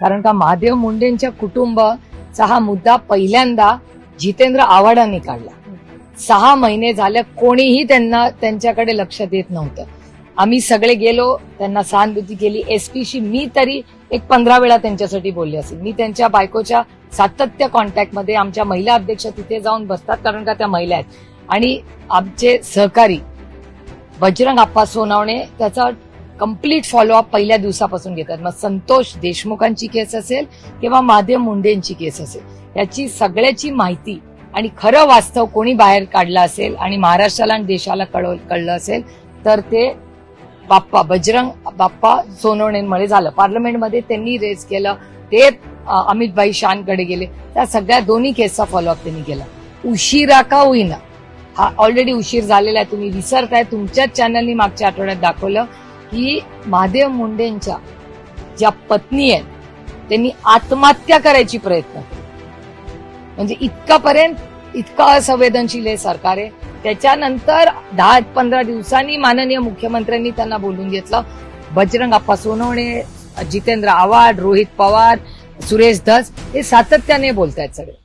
कारण का महादेव मुंडेंच्या कुटुंबाचा हा मुद्दा पहिल्यांदा जितेंद्र आव्हाडांनी काढला. सहा महिने झाले कोणीही त्यांना त्यांच्याकडे लक्ष देत नव्हतं. आम्ही सगळे गेलो त्यांना सहानुभूती केली. एसपीशी मी तरी एक पंधरा वेळा त्यांच्यासाठी बोलले असेल. मी त्यांच्या बायकोच्या सातत्य कॉन्टॅक्टमध्ये आमच्या महिला अध्यक्ष तिथे जाऊन बसतात कारण का त्या महिला आहेत. आणि आमचे सहकारी बजरंग आप्पा सोनावणे त्याचा कंप्लीट फॉलोअप पहिल्या दिवसापासून घेतात. मग संतोष देशमुखांची केस असेल किंवा महादेव मुंडेंची केस असेल. याची सगळ्याची माहिती आणि खरं वास्तव कोणी बाहेर काढलं असेल आणि महाराष्ट्राला आणि देशाला कळव कळलं असेल तर ते बाप्पा बजरंग बाप्पा सोनवणेंमुळे झालं. पार्लमेंटमध्ये त्यांनी रेज केलं. ते अमितभाई शानकडे गेले. त्या सगळ्या दोन्ही केसचा फॉलोअप त्यांनी केला. उशिरा का होईना. हा ऑलरेडी उशीर झालेला आहे. तुम्ही विसरताय. तुमच्याच चॅनलनी मागच्या आठवड्यात दाखवलं. की महादेव मुंडेंच्या ज्या पत्नी आहेत त्यांनी आत्महत्या करायची प्रयत्न म्हणजे इतकापर्यंत इतका असंवेदनशील हे सरकार आहे. त्याच्यानंतर दहा पंधरा दिवसांनी माननीय मुख्यमंत्र्यांनी त्यांना बोलून घेतलं. बजरंग अप्पा सोनवणे जितेंद्र आव्हाड रोहित पवार सुरेश धस हे सातत्याने बोलतायत सगळे.